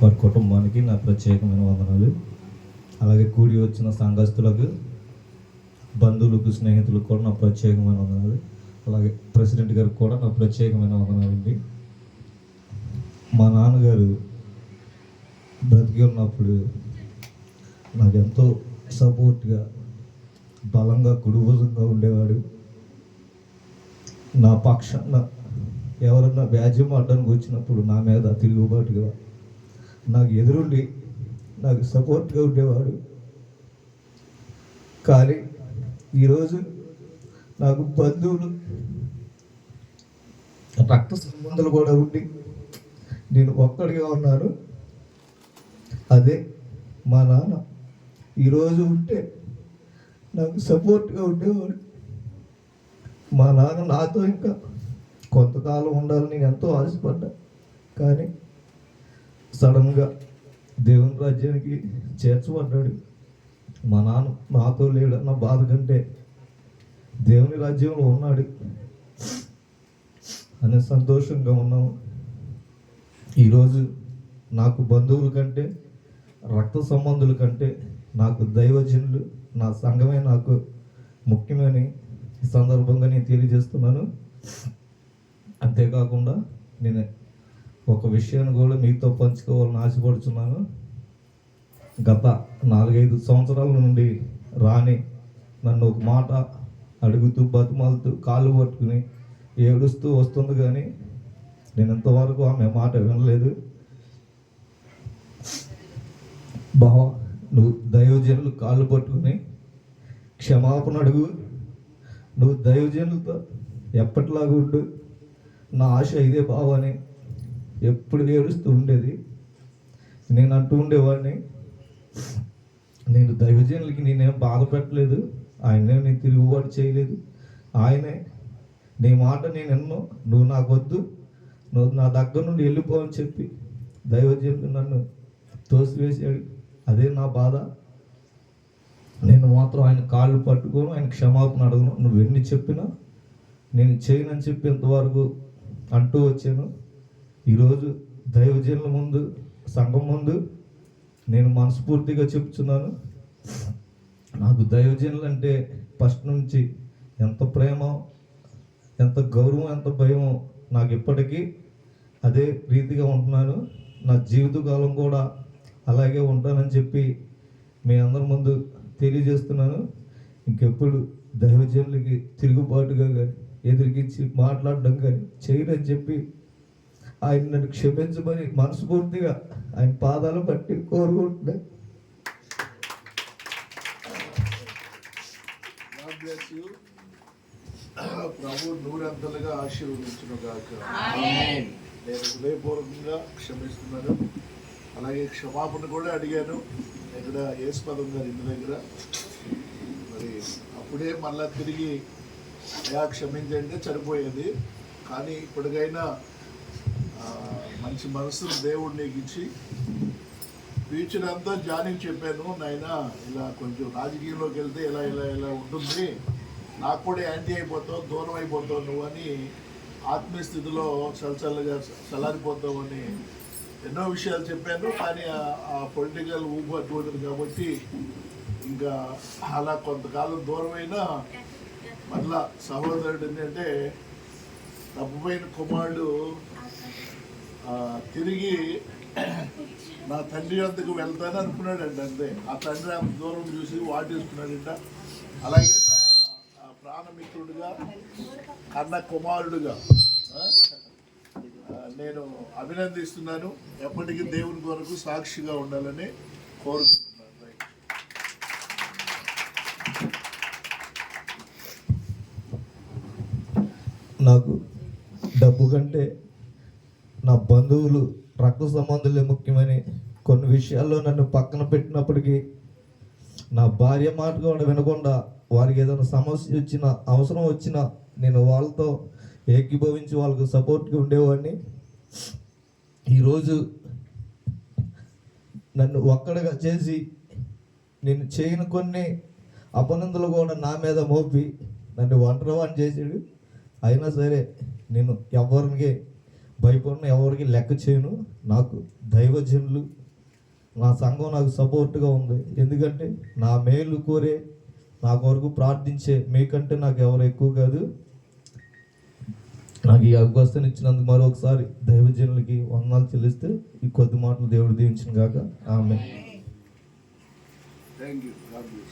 వారి కుటుంబానికి నా ప్రత్యేకమైన వందనాలు. అలాగే కూడి వచ్చిన సంఘస్థులకు బంధువులకు స్నేహితులకు కూడా నా ప్రత్యేకమైన వందనాలు. అలాగే ప్రెసిడెంట్ గారికి కూడా నా ప్రత్యేకమైన వందనాలు అండి మా నాన్నగారు బ్రతికి ఉన్నప్పుడు నాకు ఎంతో సపోర్ట్గా బలంగా కుడుభుజంగా ఉండేవాడు. నా పక్షాన ఎవరన్నా వ్యాజ్యం అడ్డానికి వచ్చినప్పుడు నా మీద తిరుగుబాటుగా నాకు ఎదురుండి నాకు సపోర్ట్గా ఉండేవాడు. కానీ ఈరోజు నాకు బంధువులు రక్త సంబంధాలు కూడా ఉండి నేను ఒక్కడిగా ఉన్నాను. అదే మా నాన్న ఈరోజు ఉంటే నాకు సపోర్ట్గా ఉండేవాడు. మా నాన్న నాతో ఇంకా కొంతకాలం ఉండాలని నేను ఎంతో ఆశపడ్డా. కానీ సడన్గా దేవుని రాజ్యానికి చేర్చబడ్డాడు. మా నాన్న నాతో లేడన్న బాధ కంటే దేవుని రాజ్యంలో ఉన్నాడు. అనే సంతోషంగా ఉన్నాము. ఈరోజు నాకు బంధువుల కంటే రక్త సంబంధుల కంటే నాకు దైవజనులు నా సంఘమే నాకు ముఖ్యమని ఈ సందర్భంగా నేను తెలియజేస్తున్నాను. అంతేకాకుండా నేను ఒక విషయాన్ని కూడా మీతో పంచుకోవాలని ఆశపడుతున్నాను గత నాలుగైదు సంవత్సరాల నుండి రాని నన్ను ఒక మాట అడుగుతూ బతుమాలుతూ కాళ్ళు పట్టుకుని ఏడుస్తూ వస్తుంది కానీ నేను ఇంతవరకు ఆమె మాట వినలేదు. బావ నువ్వు దైవజనులు కాళ్ళు పట్టుకుని క్షమాపణ అడుగు. నువ్వు దైవజనులతో ఎప్పటిలాగా ఉండు. నా ఆశ ఇదే బావ అని ఎప్పుడు ఏడుస్తూ ఉండేది. నేను అంటూ ఉండేవాడిని నేను దైవజనులకి నేనేం బాధ పెట్టలేదు ఆయనే నేను తిరుగుబాటు చేయలేదు. ఆయనే నీ మాట నేను ఎన్నో నువ్వు నాకు వద్దు నువ్వు నా దగ్గర నుండి వెళ్ళిపో అని చెప్పి దైవజనులు నన్ను తోసివేశాడు అదే నా బాధ. నేను మాత్రం ఆయన కాళ్ళు పట్టుకోను ఆయన క్షమాపణ అడగను. నువ్వు ఎన్ని చెప్పినా నేను చేయనని చెప్పి ఇంతవరకు అంటూ వచ్చాను. ఈరోజు దైవజనుల ముందు సంఘం ముందు నేను మనస్ఫూర్తిగా చెప్తున్నాను. నాకు దైవజనులు అంటే ఫస్ట్ నుంచి ఎంత ప్రేమ ఎంత గౌరవం ఎంత భయమో నాకు ఇప్పటికీ అదే రీతిగా ఉంటున్నాను. నా జీవితకాలం కూడా అలాగే ఉంటానని చెప్పి మీ అందరి ముందు తెలియజేస్తున్నాను. ఇంకెప్పుడు దైవజనులకి తిరుగుబాటుగా కానీ ఎదిరికించి మాట్లాడడం కానీ చేయడని చెప్పి ఆయన నన్ను క్షమించమని మనస్ఫూర్తిగా ఆయన పాదాలు బట్టి కోరుకుంటున్నాను God bless you. ప్రభు నూరంతలుగా ఆశీర్వదించును గాక. నేను హృదయపూర్వకంగా క్షమిస్తున్నాను. అలాగే క్షమాపణ కూడా అడిగాను. ఇక్కడ యేసుపదం గారి ఇంటి దగ్గర. మరి అప్పుడే మళ్ళా తిరిగి అయా క్షమించండి చనిపోయేది. కానీ ఇప్పటికైనా మంచి మనసును దేవుడు నీకు ఇచ్చి ఫ్యూచర్ అంతా జానికి చెప్పాను నాయన ఇలా కొంచెం రాజకీయంలోకి వెళ్తే ఇలా ఇలా ఇలా ఉంటుంది. నాకు కూడా యాంటీ అయిపోతావు దూరం అయిపోతావు నువ్వు అని ఆత్మీయస్థితిలో చలచల్లగా చల్లచల్లగా అని ఎన్నో విషయాలు చెప్పాను. కానీ ఆ- పొలిటికల్ ఊపు అటువంటిది కాబట్టి ఇంకా అలా కొంతకాలం దూరమైనా మళ్ళా సహోదరుడు ఏంటంటే తప్పుపోయిన కుమారుడు తిరిగి నా తండ్రి వద్దకు వెళ్తాను అనుకున్నాడంట అంతే. ఆ తండ్రి అంత దూరం చూసి వాటేసుకున్నాడంట. అలాగే నా ప్రాణమిత్రుడుగా కన్న కుమారుడుగా నేను అభినందిస్తున్నాను. ఎప్పటికీ దేవుని కొరకు సాక్షిగా ఉండాలని కోరుకుంటున్నాను. నాకు డబ్బు కంటే నా బంధువులు రక్త సంబంధులే ముఖ్యమని కొన్ని విషయాల్లో నన్ను పక్కన పెట్టినప్పటికీ నా భార్య మాట కూడా వినకుండా వారికి ఏదైనా సమస్య వచ్చినా అవసరం వచ్చినా నేను వాళ్ళతో ఏకీభవించి వాళ్ళకు సపోర్ట్గా ఉండేవాడిని. ఈరోజు నన్ను ఒక్కడగా చేసి నేను చేయని కొన్ని అపనందులు కూడా నా మీద మోపి నన్ను ఒంటరివాణి చేసాడు అయినా సరే నేను ఎవరికి భయపడిన ఎవరికి లెక్క చేయను. నాకు దైవజనులు నా సంఘం నాకు సపోర్ట్గా ఉంది. ఎందుకంటే నా మేలు కోరే నా కొరకు ప్రార్థించే మీకంటే నాకు ఎవరు ఎక్కువ కాదు. నాకు ఈ అవకాశం ఇచ్చినందుకు మరొకసారి దైవజనులకి వందనాలు చెల్లిస్తే ఈ కొద్ది మాటలు దేవుడు దీవించిన కాక ఆమె థ్యాంక్ యూ